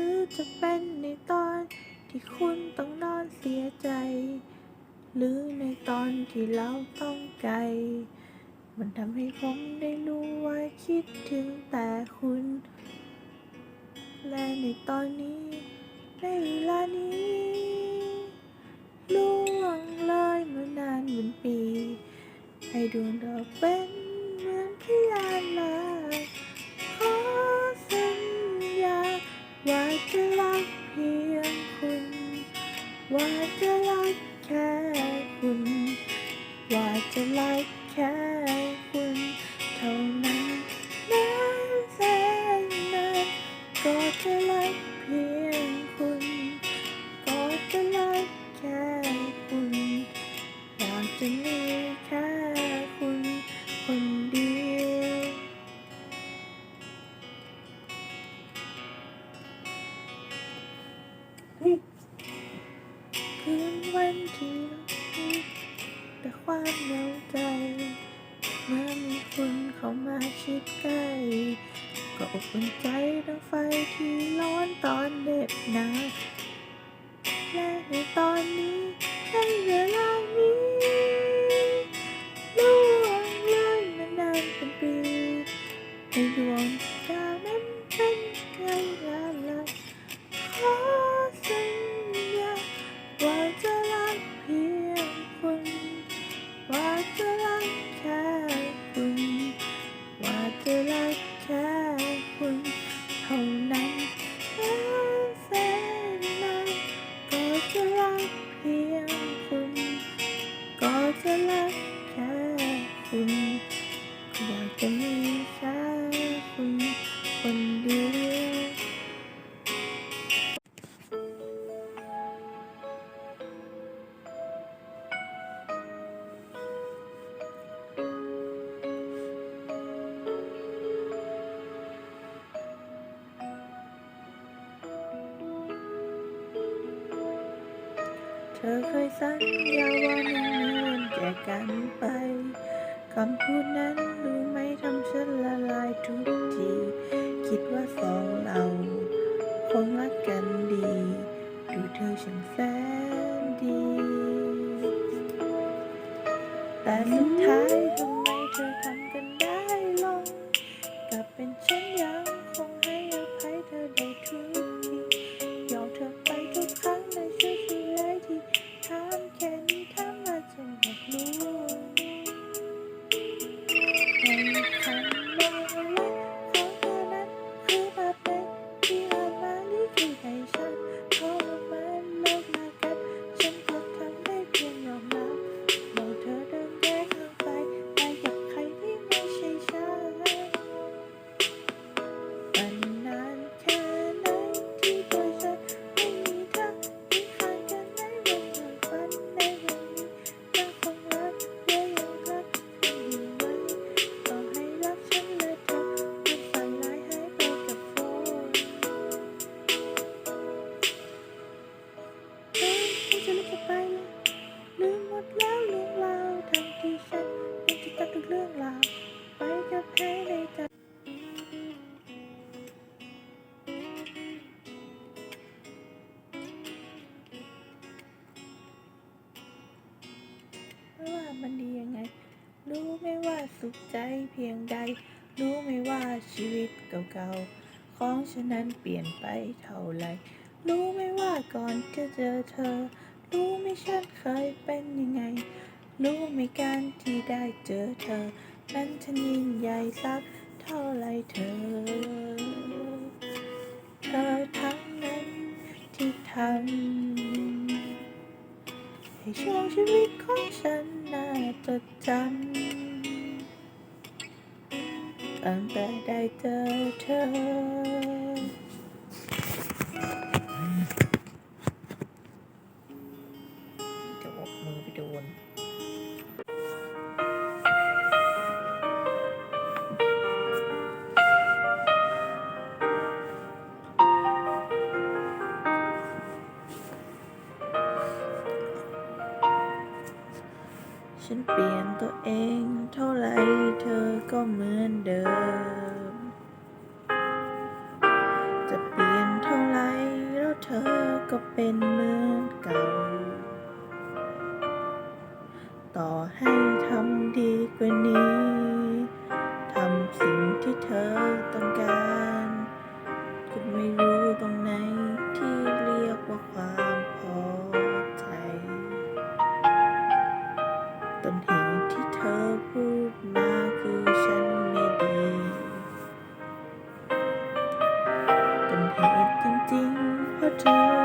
รือจะเป็นในตอนที่คุณต้องนอนเสียใจ หรือในตอนที่เราต้องไกล มันทำให้ผมได้รู้ว่าคิดถึงแต่คุณ และในตอนนี้ในเวลานี้ล่วงเลยมานานเป็นปี ให้ดวงดาวเป็นเหมือนพยานมา จะรักแค่คุณ ว่าจะรักแค่ เคยสัญญาว่าไม่มีวันแยกกันไปคำพูดนั้นรู้ไหมทำฉันละลายทุกที คิดว่าสองเรา คงรักกันดี ดูเธอช่างแสน ไหม่ว่าชีวิตเก่าๆ ของฉันนั้นเปลี่ยนไปเท่าไร รู้ไหม่ว่าก่อนจะเจอเธอ รู้ไหม่ฉันเคยเป็นยังไง รู้ไหม่การที่ได้เจอเธอ นั้นฉันยิ่งใหญ่สักเท่าไรเธอ เธอทั้งนั้นที่ทำให้ช่วงชีวิตของฉันน่าจดจำ ตั้งแต่ได้เจอเธอ ฉันเปลี่ยนตัวเอง เท่าไรเธอก็เหมือนเดิม จะเปลี่ยนเท่าไรแล้วเธอก็เป็นเหมือนเก่า ต่อให้ทำดีกว่านี้ ๆ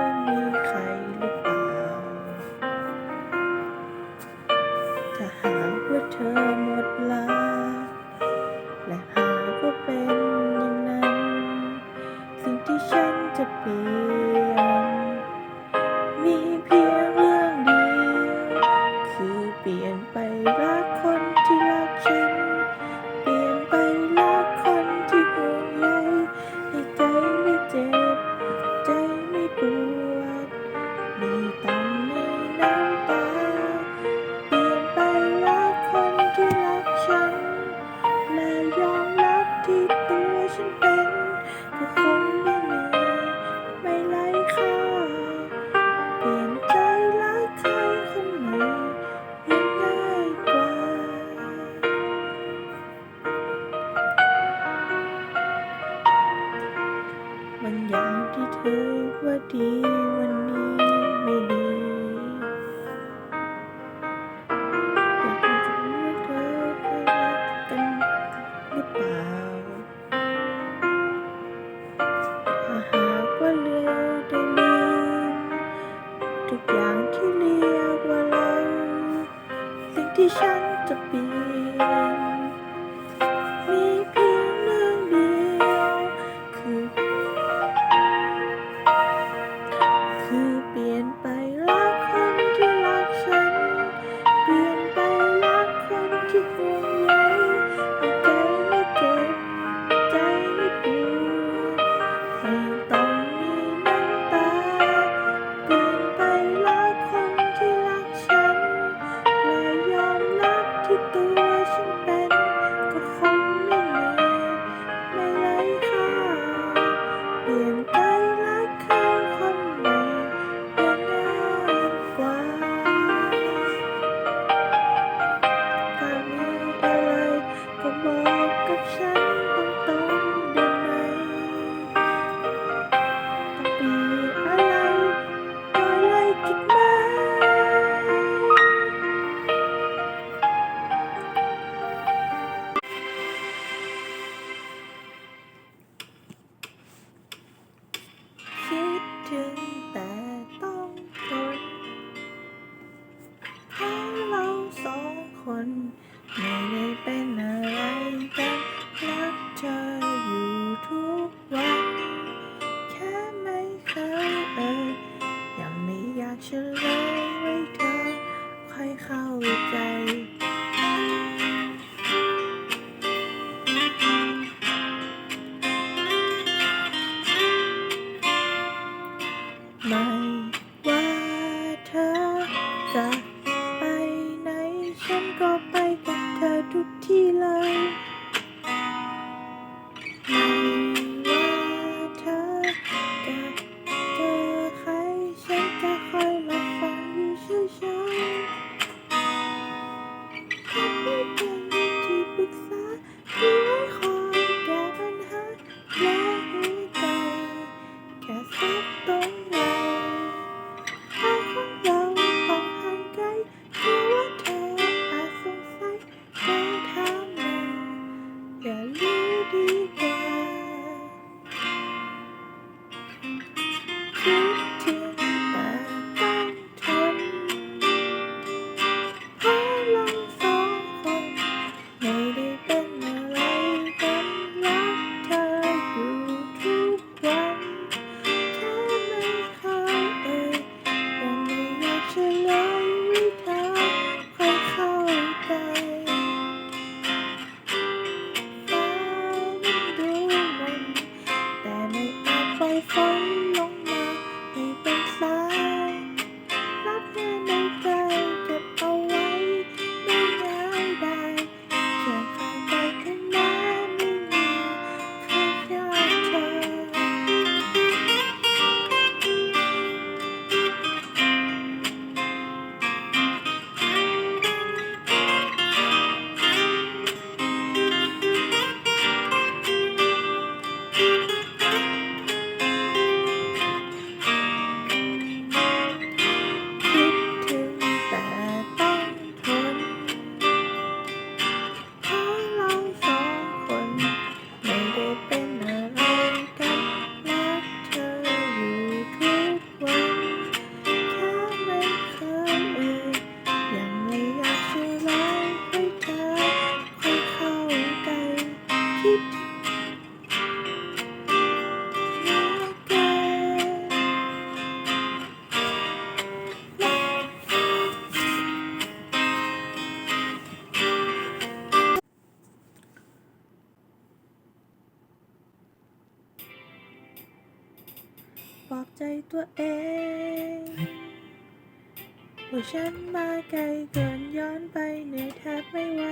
ว่าฉันมาไกลเกินย้อนไปเหนื่อยแทบไม่ไหว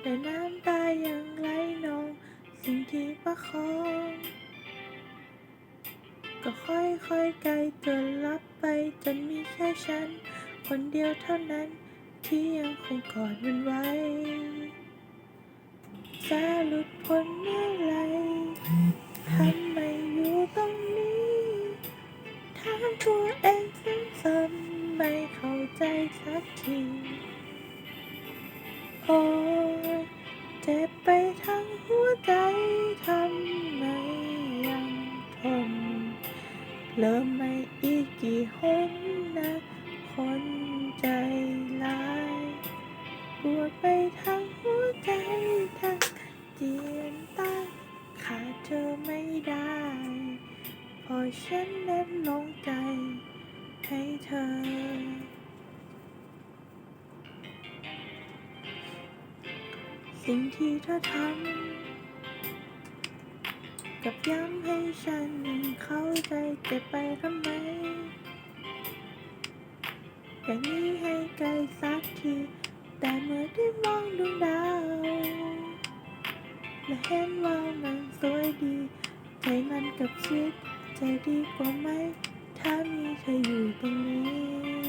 แต่น้ำตายังไหลนอง สิ่งที่ประคองก็ค่อยๆไกลจนลับไปจนมีแค่ฉัน คนเดียวเท่านั้นที่ยังคงกอดมันไว้จะหลุดพ้นเมื่อไหรทำไมอยู่ตรงนี้ ถามตัวเองซ้ำๆไม่เข้าใจสักที โอ้ยเจ็บไปทั้งหัวใจทำไมยังทน เริ่มไม่อีกกี่หนนะ คนใจร้ายปวดไปทั้ง ฉันนั้นลงใจให้เธอ สิ่งที่เธอทำกับย้ำให้ฉันเข้าใจเจ็บไปทำไมอย่างนี้ให้ไกลสักที แต่เมื่อได้มองดวงดาว และเห็นว่ามันสวยดีใจมันกับชิด ใจดีกว่าไหม ถ้ามีเธออยู่ตรงนี้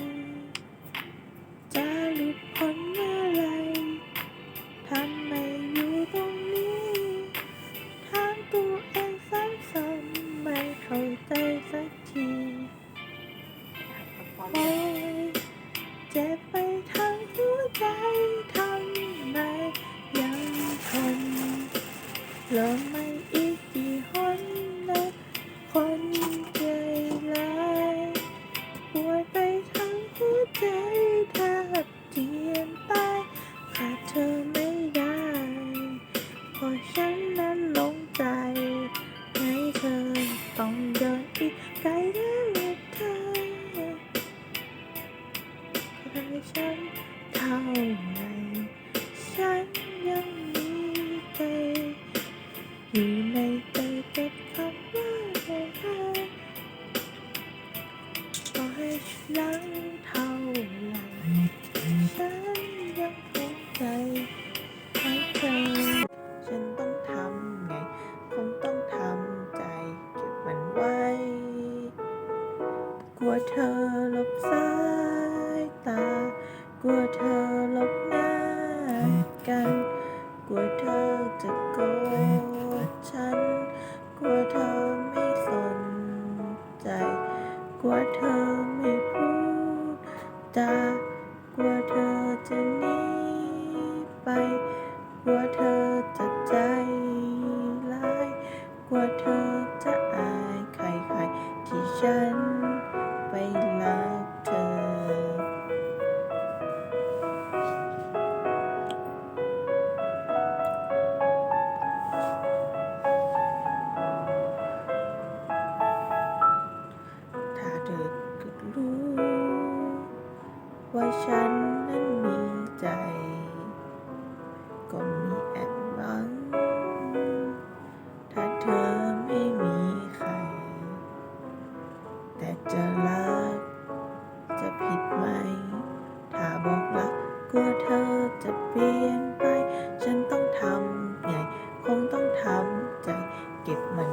เก็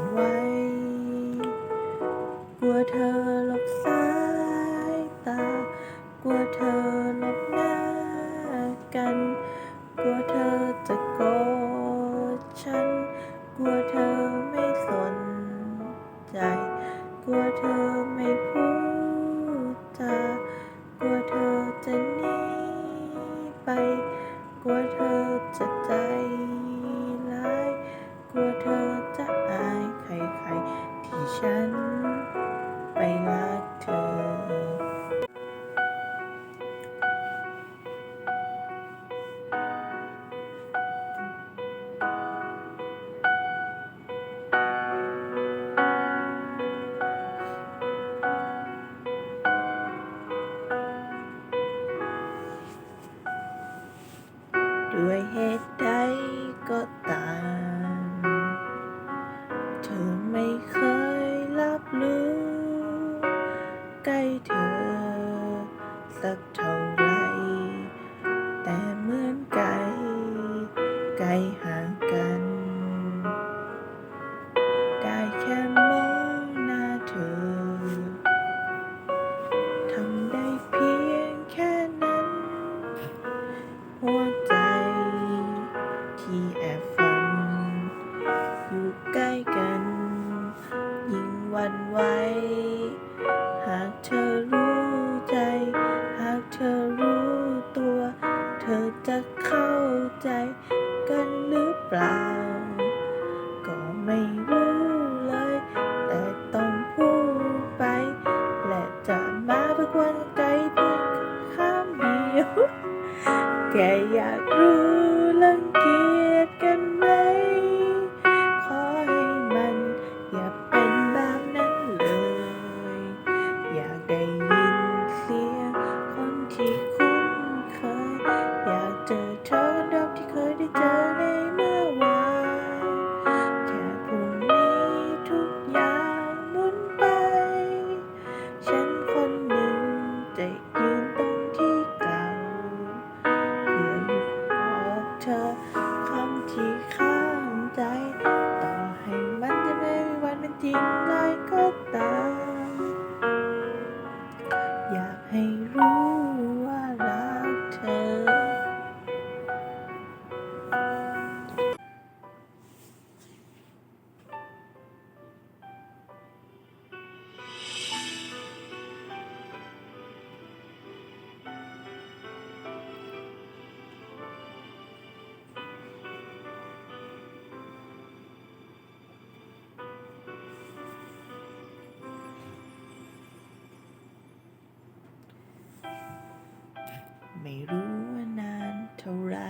ท่าไร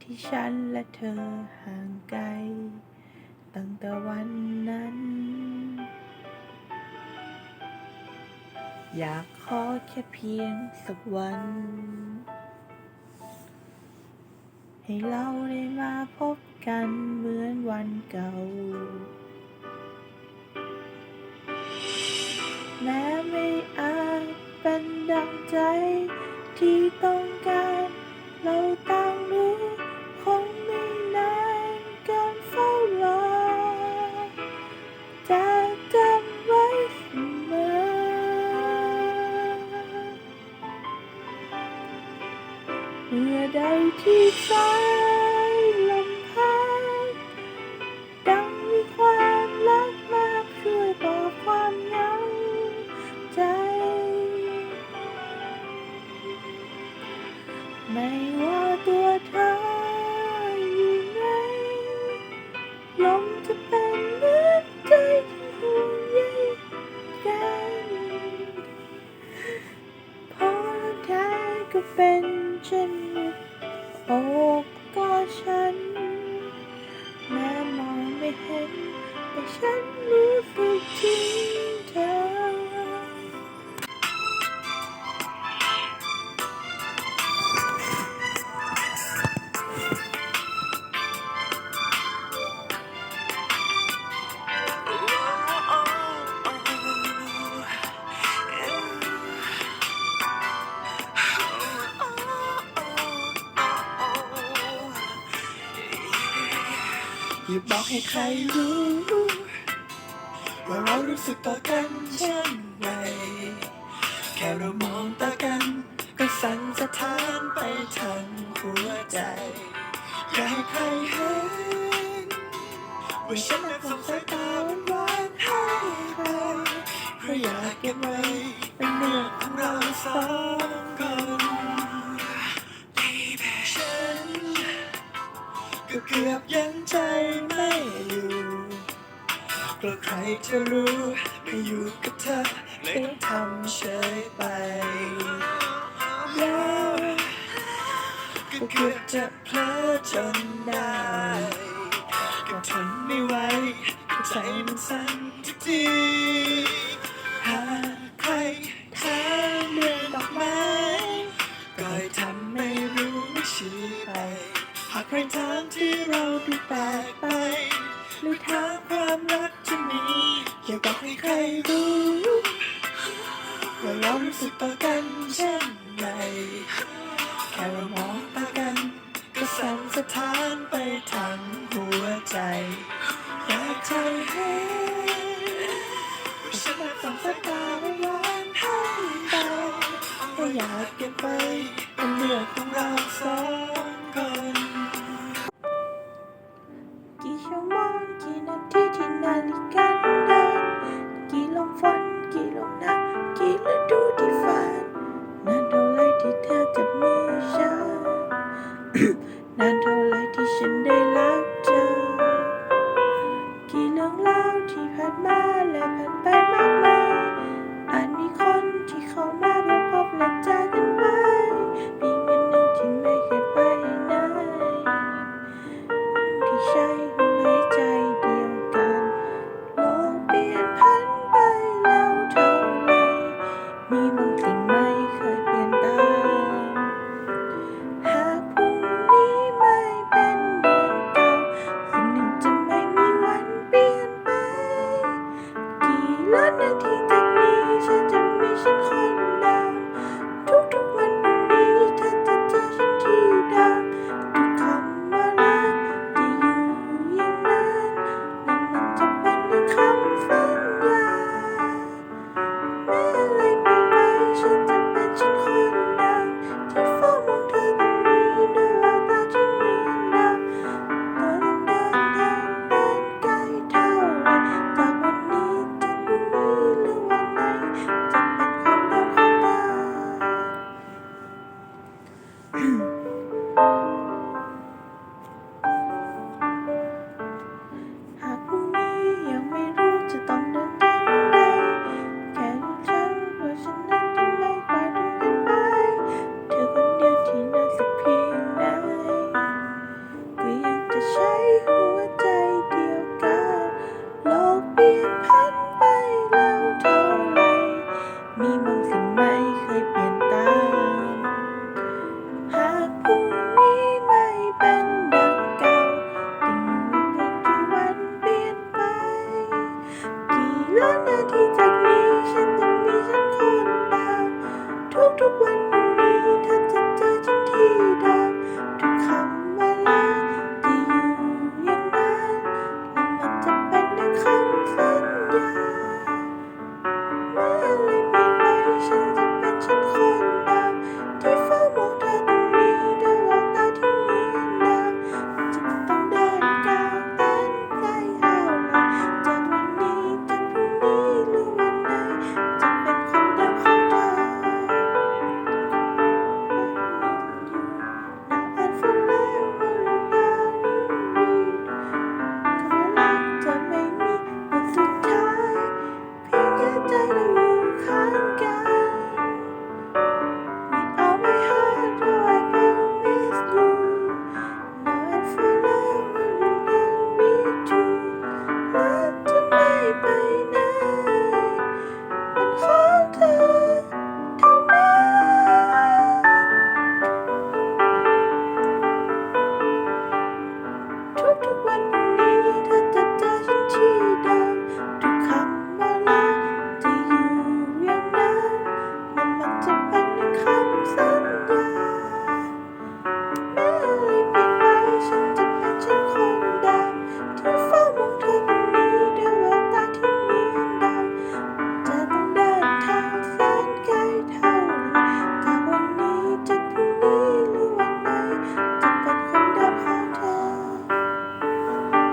ที่ฉันและเธอห่างไกล ตั้งแต่วันนั้น อยากขอแค่เพียงสักวัน ให้เราได้มาพบกันเหมือนวันเก่าแม้ไม่อาจ เป็นดังใจที่ต้องการ เราต่างรู้คงไม่นานกินเฝ้ารอจะจำไว้เสมอเมื่อใดที่สา ให้ใครรู้ ว่าเรารู้สึกต่อกันเช่นไรแค่เรามองตากัน ก็สั่นสะท้านไปทั้งหัวใจ กลัวใครจะรู้ไม่อยู่กับเธอเลยต้องทำเฉยไปแล้วก็เกือบจะเพลอจนได้ก็ทนไม่ไหวก็ใจมันสั่นทุกทีหากใครถามเรื่องดอกไม้ก็ให้ทำไม่รู้ไม่ชี้ไปหากใครถามที่เราดูแปลกไป ไม่ถามความรักที่มีอย่าบอกให้ใครรู้ว่าเราสึกต่อกันเช่นไรแค่ว่ามองตากัน ก็สั่นสะท้านไปทั้งหัวใจอยากใจให้ฉันต้องสายตาไว่ร้อนให้ไปาก็อยากเก็บไปเป็นเรื่องของเราสอง